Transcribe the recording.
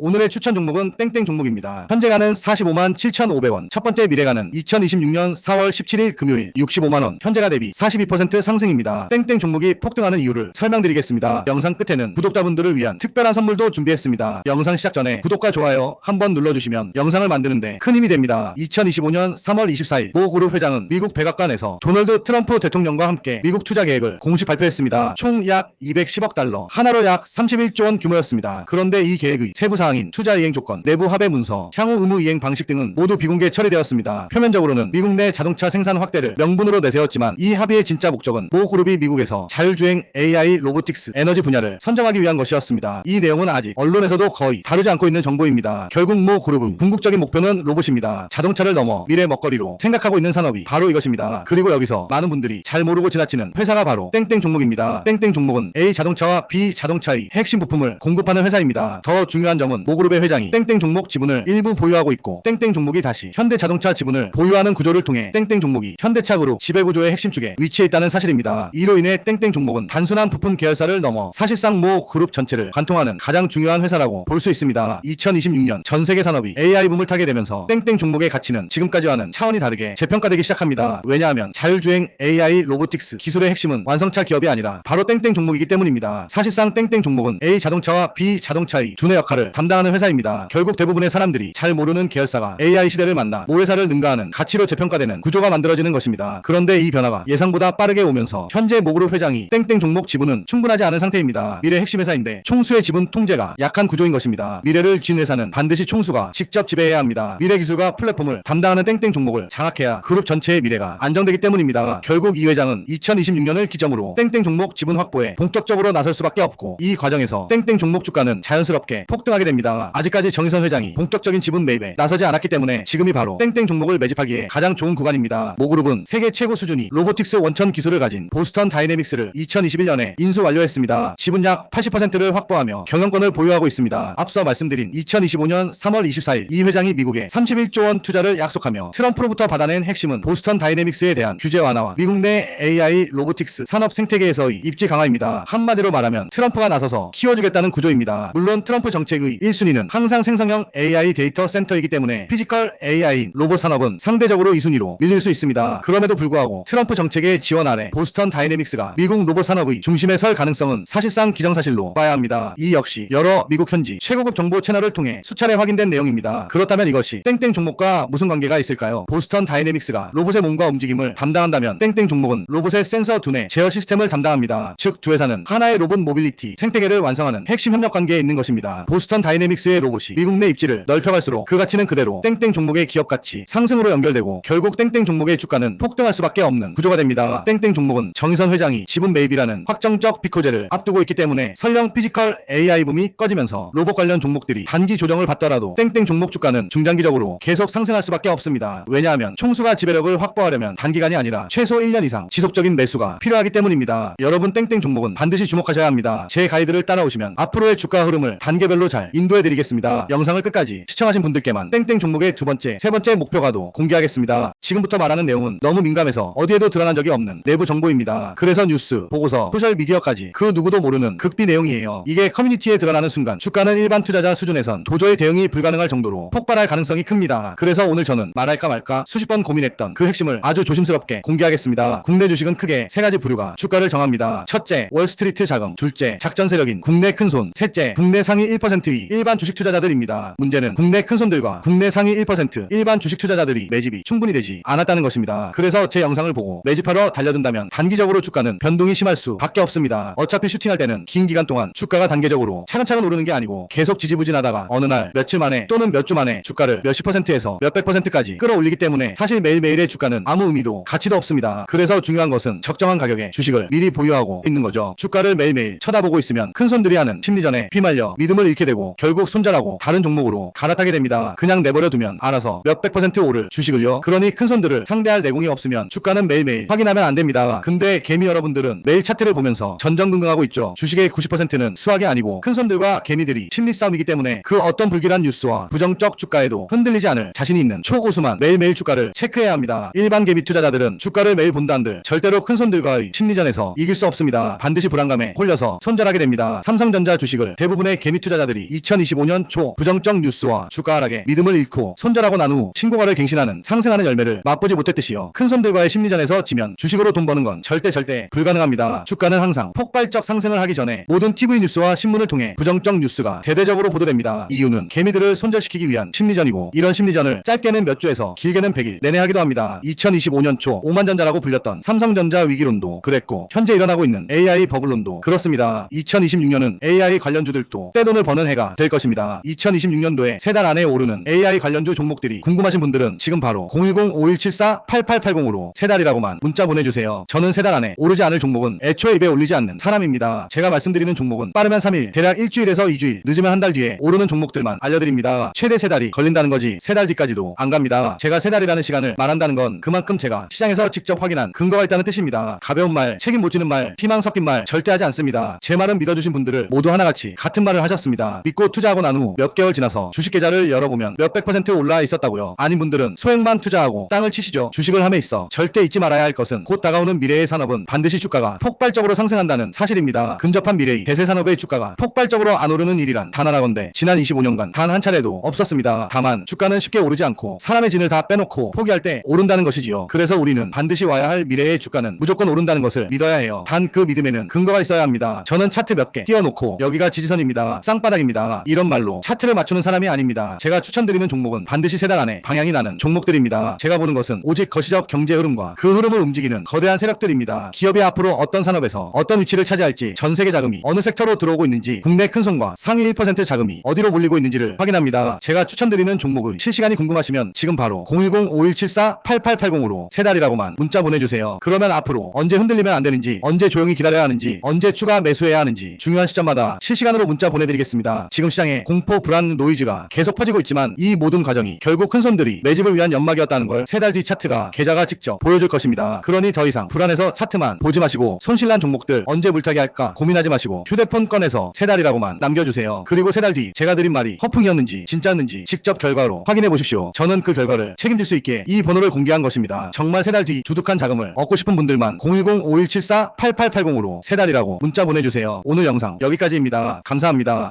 오늘의 추천 종목은 땡땡 종목입니다. 현재 가는 45만 7,500원. 첫 번째 미래 가는 2026년 4월 17일 금요일 65만원. 현재가 대비 42% 상승입니다. 땡땡 종목이 폭등하는 이유를 설명드리겠습니다. 영상 끝에는 구독자분들을 위한 특별한 선물도 준비했습니다. 영상 시작 전에 구독과 좋아요 한번 눌러주시면 영상을 만드는데 큰 힘이 됩니다. 2025년 3월 24일 모 그룹 회장은 미국 백악관에서 도널드 트럼프 대통령과 함께 미국 투자 계획을 공식 발표했습니다. 총 약 210억 달러, 하나로 약 31조 원 규모였습니다. 그런데 이 계획의 세부 사 항인 투자 이행 조건, 내부 합의 문서, 향후 의무 이행 방식 등은 모두 비공개 처리되었습니다. 표면적으로는 미국 내 자동차 생산 확대를 명분으로 내세웠지만 이 합의의 진짜 목적은 모 그룹이 미국에서 자율주행 AI 로보틱스 에너지 분야를 선정하기 위한 것이었습니다. 이 내용은 아직 언론에서도 거의 다루지 않고 있는 정보입니다. 결국 모 그룹은 궁극적인 목표는 로봇입니다. 자동차를 넘어 미래 먹거리로 생각하고 있는 산업이 바로 이것입니다. 그리고 여기서 많은 분들이 잘 모르고 지나치는 회사가 바로 땡땡 종목입니다. 땡땡 종목은 A 자동차와 B 자동차의 핵심 부품을 공급하는 회사입니다. 더 중요한 점은 모그룹의 회장이 땡땡 종목 지분을 일부 보유하고 있고 땡땡 종목이 다시 현대자동차 지분을 보유하는 구조를 통해 땡땡 종목이 현대차 그룹 지배구조의 핵심 축에 위치해 있다는 사실입니다. 이로 인해 땡땡 종목은 단순한 부품 계열사를 넘어 사실상 모 그룹 전체를 관통하는 가장 중요한 회사라고 볼 수 있습니다. 2026년 전 세계 산업이 AI 붐을 타게 되면서 땡땡 종목의 가치는 지금까지와는 차원이 다르게 재평가되기 시작합니다. 왜냐하면 자율주행 AI 로보틱스 기술의 핵심은 완성차 기업이 아니라 바로 땡땡 종목이기 때문입니다. 사실상 땡땡 종목은 A 자동차와 B 자동차의 두뇌 역할을 담당 하는 회사입니다. 결국 대부분의 사람들이 잘 모르는 계열사가 AI 시대를 만나 모 회사를 능가하는 가치로 재평가되는 구조가 만들어지는 것입니다. 그런데 이 변화가 예상보다 빠르게 오면서 현재 모그룹 회장이 땡땡 종목 지분은 충분하지 않은 상태입니다. 미래 핵심 회사인데 총수의 지분 통제가 약한 구조인 것입니다. 미래를 쥔 회사는 반드시 총수가 직접 지배해야 합니다. 미래 기술과 플랫폼을 담당하는 땡땡 종목을 장악해야 그룹 전체의 미래가 안정되기 때문입니다. 결국 이 회장은 2026년을 기점으로 땡땡 종목 지분 확보에 본격적으로 나설 수밖에 없고 이 과정에서 땡땡 종목 주가는 자연스럽게 폭등하게 됩니다. 아직까지 정의선 회장이 본격적인 지분 매입에 나서지 않았기 때문에 지금이 바로 땡땡 종목을 매집하기에 가장 좋은 구간입니다. 모그룹은 세계 최고 수준이 로보틱스 원천 기술을 가진 보스턴 다이내믹스를 2021년에 인수 완료했습니다. 지분 약 80%를 확보하며 경영권을 보유하고 있습니다. 앞서 말씀드린 2025년 3월 24일 이 회장이 미국에 31조 원 투자를 약속하며 트럼프로부터 받아낸 핵심은 보스턴 다이내믹스에 대한 규제 완화와 미국 내 AI 로보틱스 산업 생태계에서의 입지 강화입니다. 한마디로 말하면 트럼프가 나서서 키워주겠다는 구조입니다. 물론 트럼프 정책의 1순위는 항상 생성형 AI 데이터 센터이기 때문에 피지컬 AI 로봇 산업은 상대적으로 2순위로 밀릴 수 있습니다. 그럼에도 불구하고 트럼프 정책의 지원 아래 보스턴 다이내믹스가 미국 로봇 산업의 중심에 설 가능성은 사실상 기정사실로 봐야 합니다. 이 역시 여러 미국 현지 최고급 정보 채널을 통해 수차례 확인된 내용입니다. 그렇다면 이것이 땡땡 종목과 무슨 관계가 있을까요? 보스턴 다이내믹스가 로봇의 몸과 움직임을 담당한다면 땡땡 종목은 로봇의 센서 두뇌 제어 시스템을 담당합니다. 즉 두 회사는 하나의 로봇 모빌리티 생태계를 완성하는 핵심 협력 관계에 있는 것입니다. 보스턴 다이내믹스의 로봇이 미국 내 입지를 넓혀갈수록 그 가치는 그대로 땡땡 종목의 기업 가치 상승으로 연결되고 결국 땡땡 종목의 주가는 폭등할 수밖에 없는 구조가 됩니다. 땡땡 종목은 정의선 회장이 지분 매입이라는 확정적 비코제를 앞두고 있기 때문에 설령 피지컬 AI 붐이 꺼지면서 로봇 관련 종목들이 단기 조정을 받더라도 땡땡 종목 주가는 중장기적으로 계속 상승할 수밖에 없습니다. 왜냐하면 총수가 지배력을 확보하려면 단기간이 아니라 최소 1년 이상 지속적인 매수가 필요하기 때문입니다. 여러분 땡땡 종목은 반드시 주목하셔야 합니다. 제 가이드를 따라오시면 앞으로의 주가 흐름을 단계별로 잘 인도해 드리겠습니다. 영상을 끝까지 시청하신 분들께만 땡땡 종목의 두 번째, 세 번째 목표가도 공개하겠습니다. 지금부터 말하는 내용은 너무 민감해서 어디에도 드러난 적이 없는 내부 정보입니다. 그래서 뉴스, 보고서, 소셜 미디어까지 그 누구도 모르는 극비 내용이에요. 이게 커뮤니티에 드러나는 순간 주가는 일반 투자자 수준에선 도저히 대응이 불가능할 정도로 폭발할 가능성이 큽니다. 그래서 오늘 저는 말할까 말까 수십 번 고민했던 그 핵심을 아주 조심스럽게 공개하겠습니다. 국내 주식은 크게 세 가지 부류가 주가를 정합니다. 첫째, 월스트리트 자금. 둘째, 작전 세력인 국내 큰손. 셋째, 국내 상위 1%위 일반 주식 투자자들입니다. 문제는 국내 큰손들과 국내 상위 1% 일반 주식 투자자들이 매집이 충분히 되지 않았다는 것입니다. 그래서 제 영상을 보고 매집하러 달려든다면 단기적으로 주가는 변동이 심할 수 밖에 없습니다. 어차피 슈팅할 때는 긴 기간 동안 주가가 단계적으로 차근차근 오르는 게 아니고 계속 지지부진하다가 어느 날 며칠 만에 또는 몇 주 만에 주가를 몇십 퍼센트에서 몇백 퍼센트까지 끌어올리기 때문에 사실 매일매일의 주가는 아무 의미도 가치도 없습니다. 그래서 중요한 것은 적정한 가격에 주식을 미리 보유하고 있는 거죠. 주가를 매일매일 쳐다보고 있으면 큰 손들이 하는 심리전에 휘말려 믿음을 잃게 되고 결국 손절하고 다른 종목으로 갈아타게 됩니다. 그냥 내버려 두면 알아서 몇백 퍼센트 오를 주식을요. 그러니 큰 손들을 상대할 내공이 없으면 주가는 매일매일 확인하면 안 됩니다. 근데 개미 여러분들은 매일 차트를 보면서 전전긍긍하고 있죠. 주식의 90%는 수학이 아니고 큰 손들과 개미들이 심리 싸움이기 때문에 그 어떤 불길한 뉴스와 부정적 주가에도 흔들리지 않을 자신이 있는 초고수만 매일매일 주가를 체크해야 합니다. 일반 개미 투자자들은 주가를 매일 본다 한들 절대로 큰 손들과의 심리전에서 이길 수 없습니다. 반드시 불안감에 홀려서 손절하게 됩니다. 삼성전자 주식을 대부분의 개미 투자자들이 2025년 초 부정적 뉴스와 주가 하락에 믿음을 잃고 손절하고 난 후 신고가를 갱신하는 상승하는 열매를 맛보지 못했듯이요. 큰 손들과의 심리전에서 지면 주식으로 돈 버는 건 절대 절대 불가능합니다. 주가는 항상 폭발적 상승을 하기 전에 모든 TV 뉴스와 신문을 통해 부정적 뉴스가 대대적으로 보도됩니다. 이유는 개미들을 손절시키기 위한 심리전이고 이런 심리전을 짧게는 몇 주에서 길게는 100일 내내 하기도 합니다. 2025년 초 오만전자라고 불렸던 삼성전자 위기론도 그랬고 현재 일어나고 있는 AI 버블론도 그렇습니다. 2026년은 AI 관련주들도 떼돈을 버는 해가 될 것입니다. 2026년도에 세 달 안에 오르는 AI 관련주 종목들이 궁금하신 분들은 지금 바로 010-5174-8880으로 세 달이라고만 문자 보내주세요. 저는 세 달 안에 오르지 않을 종목은 애초에 입에 올리지 않는 사람입니다. 제가 말씀드리는 종목은 빠르면 3일, 대략 일주일에서 2주일, 늦으면 한 달 뒤에 오르는 종목들만 알려드립니다. 최대 세 달이 걸린다는 거지 세 달 뒤까지도 안 갑니다. 제가 세 달이라는 시간을 말한다는 건 그만큼 제가 시장에서 직접 확인한 근거가 있다는 뜻입니다. 가벼운 말, 책임 못 지는 말, 피망 섞인 말 절대 하지 않습니다. 제 말은 믿어주신 분들을 모두 하나같이 같은 말을 하셨습니다. 믿고 투자하고 난 후 몇 개월 지나서 주식 계좌를 열어보면 몇백 퍼센트 올라 있었다고요. 아닌 분들은 소액만 투자하고 땅을 치시죠. 주식을 함에 있어 절대 잊지 말아야 할 것은 곧 다가오는 미래의 산업은 반드시 주가가 폭발적으로 상승한다는 사실입니다. 근접한 미래의 대세 산업의 주가가 폭발적으로 안 오르는 일이란 단 하나건데 지난 25년간 단 한 차례도 없었습니다. 다만 주가는 쉽게 오르지 않고 사람의 진을 다 빼놓고 포기할 때 오른다는 것이지요. 그래서 우리는 반드시 와야 할 미래의 주가는 무조건 오른다는 것을 믿어야 해요. 단 그 믿음에는 근거가 있어야 합니다. 저는 차트 몇 개 띄워놓고 여기가 지지선입니다. 쌍바닥입니다. 이런 말로 차트를 맞추는 사람이 아닙니다. 제가 추천드리는 종목은 반드시 세 달 안에 방향이 나는 종목들입니다. 제가 보는 것은 오직 거시적 경제 흐름과 그 흐름을 움직이는 거대한 세력들입니다. 기업이 앞으로 어떤 산업에서 어떤 위치를 차지할지 전 세계 자금이 어느 섹터로 들어오고 있는지 국내 큰손과 상위 1% 자금이 어디로 몰리고 있는지를 확인합니다. 제가 추천드리는 종목의 실시간이 궁금하시면 지금 바로 010-5174-8880으로 세 달이라고만 문자 보내주세요. 그러면 앞으로 언제 흔들리면 안 되는지 언제 조용히 기다려야 하는지 언제 추가 매수해야 하는지 중요한 시점마다 실시간으로 문자 보내드리겠습니다. 지금 시장에 공포 불안 노이즈가 계속 퍼지고 있지만 이 모든 과정이 결국 큰손들이 매집을 위한 연막이었다는 걸 세 달 뒤 차트가 계좌가 직접 보여줄 것입니다. 그러니 더 이상 불안해서 차트만 보지 마시고 손실난 종목들 언제 물타기 할까 고민하지 마시고 휴대폰 꺼내서 세 달이라고만 남겨주세요. 그리고 세 달 뒤 제가 드린 말이 허풍이었는지 진짜였는지 직접 결과로 확인해 보십시오. 저는 그 결과를 책임질 수 있게 이 번호를 공개한 것입니다. 정말 세 달뒤 두둑한 자금을 얻고 싶은 분들만 010-5174-8880으로 세 달이라고 문자 보내주세요. 오늘 영상 여기까지입니다. 감사합니다.